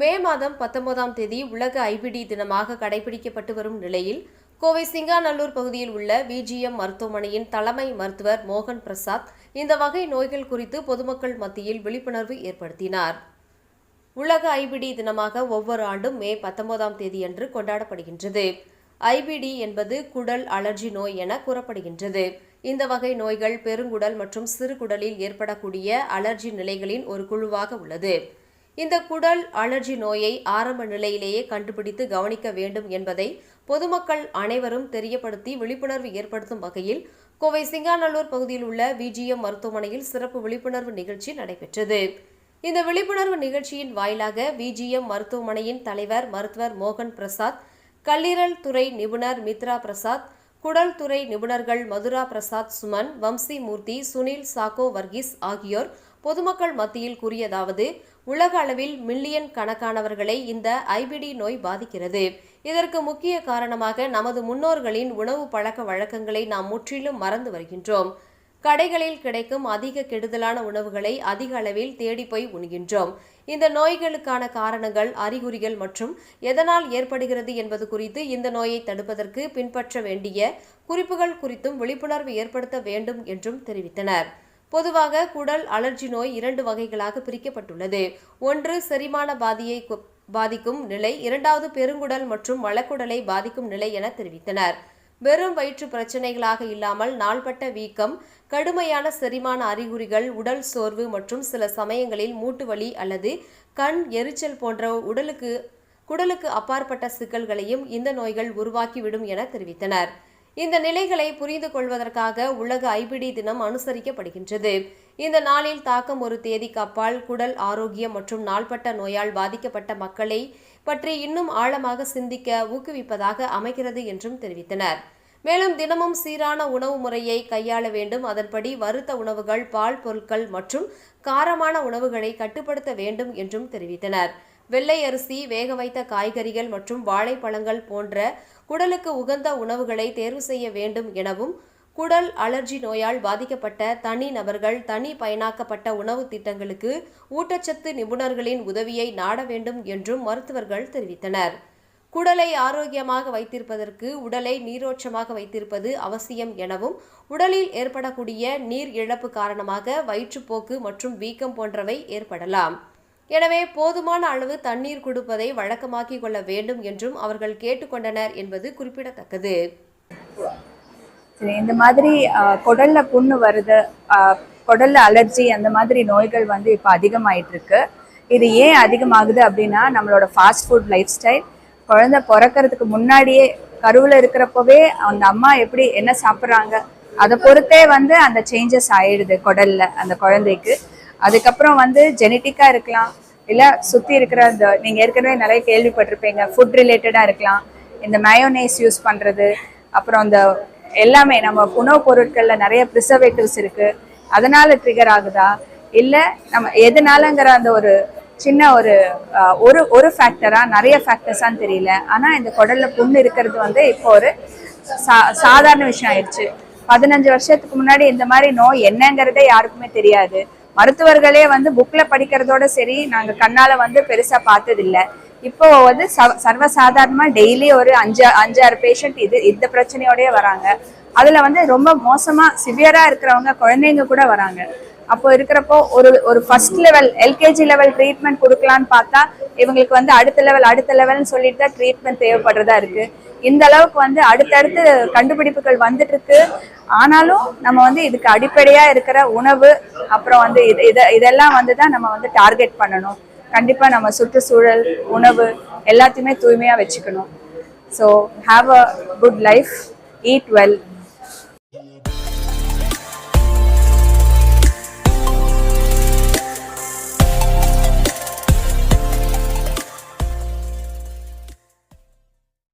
மே மாதம் பத்தொன்பதாம் தேதி உலக ஐபிடி தினமாக கடைபிடிக்கப்பட்டு வரும் நிலையில் கோவை சிங்காநல்லூர் பகுதியில் உள்ள விஜிஎம் மருத்துவமனையின் தலைமை மருத்துவர் மோகன் பிரசாத் இந்த வகை நோய்கள் குறித்து பொதுமக்கள் மத்தியில் விழிப்புணர்வு ஏற்படுத்தினார். உலக ஐபிடி தினமாக ஒவ்வொரு ஆண்டும் மே பத்தொன்பதாம் தேதியன்று கொண்டாடப்படுகின்றது. ஐபிடி என்பது குடல் அலர்ஜி நோய் என கூறப்படுகின்றது. இந்த வகை நோய்கள் பெருங்குடல் மற்றும் சிறுகுடலில் ஏற்படக்கூடிய அலர்ஜி நிலைகளின் ஒரு குழுவாக உள்ளது. இந்த குடல் அலர்ஜி நோயை ஆரம்ப நிலையிலேயே கண்டுபிடித்து கவனிக்க வேண்டும் என்பதை பொதுமக்கள் அனைவரும் தெரியப்படுத்தி விழிப்புணர்வு ஏற்படுத்தும் வகையில் கோவை சிங்காநல்லூர் பகுதியில் உள்ள விஜிஎம் மருத்துவமனையில் சிறப்பு விழிப்புணர்வு நிகழ்ச்சி நடைபெற்றது. இந்த விழிப்புணர்வு நிகழ்ச்சியின் வாயிலாக விஜிஎம் மருத்துவமனையின் தலைவர் மருத்துவர் மோகன் பிரசாத் கல்லீரல் துறை நிபுணர் மித்ரா பிரசாத் குடல் துறை நிபுணர்கள் மதுரா பிரசாத் சுமன் வம்சி மூர்த்தி சுனில் சாக்கோ வர்கீஸ் ஆகியோர் பொதுமக்கள் மத்தியில் கூறியதாவது உலக அளவில் மில்லியன் கணக்கானவர்களை இந்த ஐபிடி நோய் பாதிக்கிறது. இதற்கு முக்கிய காரணமாக நமது முன்னோர்களின் உணவு பழக்க வழக்கங்களை நாம் முற்றிலும் மறந்து வருகின்றோம். கடைகளில் கிடைக்கும் அதிக கெடுதலான உணவுகளை அதிக அளவில் தேடி போய் உண்கின்றோம். இந்த நோய்களுக்கான காரணங்கள் அறிகுறிகள் மற்றும் எதனால் ஏற்படுகிறது என்பது குறித்து இந்த நோயை தடுப்பதற்கு பின்பற்ற வேண்டிய குறிப்புகள் குறித்தும் விழிப்புணர்வு ஏற்படுத்த வேண்டும் என்றும் தெரிவித்தனர். பொதுவாக குடல் அலர்ஜி நோய் இரண்டு வகைகளாக பிரிக்கப்பட்டுள்ளது. ஒன்று செரிமான பாதியை பாதிக்கும் நிலை இரண்டாவது பெருங்குடல் மற்றும் வளக்குடலை பாதிக்கும் நிலை என தெரிவித்தனர். வெறும் வயிற்று பிரச்சனைகளாக இல்லாமல் நாள்பட்ட வீக்கம் கடுமையான செரிமான அறிகுறிகள் உடல் சோர்வு மற்றும் சில சமயங்களில் மூட்டுவலி அல்லது கண் எரிச்சல் போன்ற உடலுக்கு குடலுக்கு அப்பாற்பட்ட சிக்கல்களையும் இந்த நோய்கள் உருவாக்கிவிடும் என தெரிவித்தனர். இந்த நிலைகளை புரிந்து கொள்வதற்காக உலக ஐபிடி தினம் அனுசரிக்கப்படுகின்றது. இந்த நாளில் தாக்கம் ஒரு தேதிக்கு அப்பால் குடல் ஆரோக்கியம் மற்றும் நாள்பட்ட நோயால் பாதிக்கப்பட்ட மக்களை பற்றி இன்னும் ஆழமாக சிந்திக்க ஊக்குவிப்பதாக அமைகிறது என்றும் தெரிவித்தனர். மேலும் தினமும் சீரான உணவு முறையை கையாள வேண்டும். அதன்படி வறுத்த உணவுகள் பால் பொருட்கள் மற்றும் காரமான உணவுகளை கட்டுப்படுத்த வேண்டும் என்றும் தெரிவித்தனர். வெள்ளை அரிசி வேக வைத்த காய்கறிகள் மற்றும் வாழைப்பழங்கள் போன்ற குடலுக்கு உகந்த உணவுகளை தேர்வு செய்ய வேண்டும் எனவும் குடல் அலர்ஜி நோயால் பாதிக்கப்பட்ட தனி நபர்கள் தனி பயனாக்கப்பட்ட உணவு திட்டங்களுக்கு ஊட்டச்சத்து நிபுணர்களின் உதவியை நாட வேண்டும் என்றும் மருத்துவர்கள் தெரிவித்தனர். குடலை ஆரோக்கியமாக வைத்திருப்பதற்கு உடலை நீரோட்சமாக வைத்திருப்பது அவசியம் எனவும் உடலில் ஏற்படக்கூடிய நீர் இழப்பு காரணமாக வயிற்றுப்போக்கு மற்றும் வீக்கம் போன்றவை ஏற்படலாம். எனவே போதுமான அளவு தண்ணீர் கொடுப்பதை வழக்கமாக்கிக் கொள்ள வேண்டும் என்றும் அவர்கள் கேட்டுக்கொண்டனர் என்பது குறிப்பிடத்தக்கது. இந்த மாதிரி குடல்ல புண்ணு வருது குடல்ல அலர்ஜி அந்த மாதிரி நோய்கள் வந்து இப்போ அதிகமாயிட்டு இருக்கு இது ஏன் அதிகமாகுது அப்படின்னா நம்மளோட ஃபாஸ்ட் ஃபுட் லைஃப் ஸ்டைல் குழந்தை பிறக்கறதுக்கு முன்னாடியே கருவில் இருக்கிறப்பவே அந்த அம்மா எப்படி என்ன சாப்பிட்றாங்க அதை பொறுத்தே வந்து அந்த சேஞ்சஸ் ஆயிடுது குடல்ல அந்த குழந்தைக்கு. அதுக்கப்புறம் வந்து ஜெனட்டிக்காக இருக்கலாம். இல்லை சுற்றி இருக்கிற அந்த நீங்கள் ஏற்கனவே நிறைய கேள்விப்பட்டிருப்பீங்க ஃபுட் ரிலேட்டடாக இருக்கலாம். இந்த மயோனைஸ் யூஸ் பண்ணுறது அப்புறம் அந்த எல்லாமே நம்ம உணவுப் பொருட்களில் நிறைய ப்ரிசர்வேட்டிவ்ஸ் இருக்குது அதனால் ட்ரிகர் ஆகுதா? இல்லை நம்ம எதனாலங்கிற அந்த ஒரு சின்ன ஒரு ஒரு ஒரு ஃபேக்டரா நிறைய ஃபேக்டர்ஸான்னு தெரியல. ஆனால் இந்த குடல்ல புண்ணு இருக்கிறது வந்து இப்போ ஒரு சா சாதாரண விஷயம் ஆயிடுச்சு. பதினஞ்சு வருஷத்துக்கு முன்னாடி இந்த மாதிரி நோய் என்னங்கிறதே யாருக்குமே தெரியாது. மருத்துவர்களே வந்து புக்ல படிக்கிறதோட சரி நாங்க கண்ணால வந்து பெருசா பார்த்ததில்ல. இப்போ வந்து ச- சர்வசாதாரணமா டெய்லி ஒரு அஞ்சு அஞ்சாறு பேஷண்ட் இது இந்த பிரச்சனையோடய வராங்க. அதுல வந்து ரொம்ப மோசமா சிவியரா இருக்கிறவங்க குழந்தைங்க கூட வராங்க. அப்போ இருக்கிறப்போ ஒரு ஒரு first level LKG level treatment கொடுக்கலான்னு பார்த்தா இவங்களுக்கு வந்து அடுத்த லெவல் அடுத்த லெவல்னு சொல்லிட்டு தான் ட்ரீட்மெண்ட் தேவைப்படுறதா இருக்கு. இந்த அளவுக்கு வந்து அடுத்தடுத்து கண்டுபிடிப்புகள் வந்துட்டு இருக்கு ஆனாலும் நம்ம வந்து இதுக்கு அடிப்படையா இருக்கிற உணவு அப்புறம் வந்து இது இதை இதெல்லாம் வந்து தான் நம்ம வந்து டார்கெட் பண்ணணும். கண்டிப்பா நம்ம சுற்றுச்சூழல் உணவு எல்லாத்தையுமே தூய்மையா வச்சுக்கணும். So have a good life eat well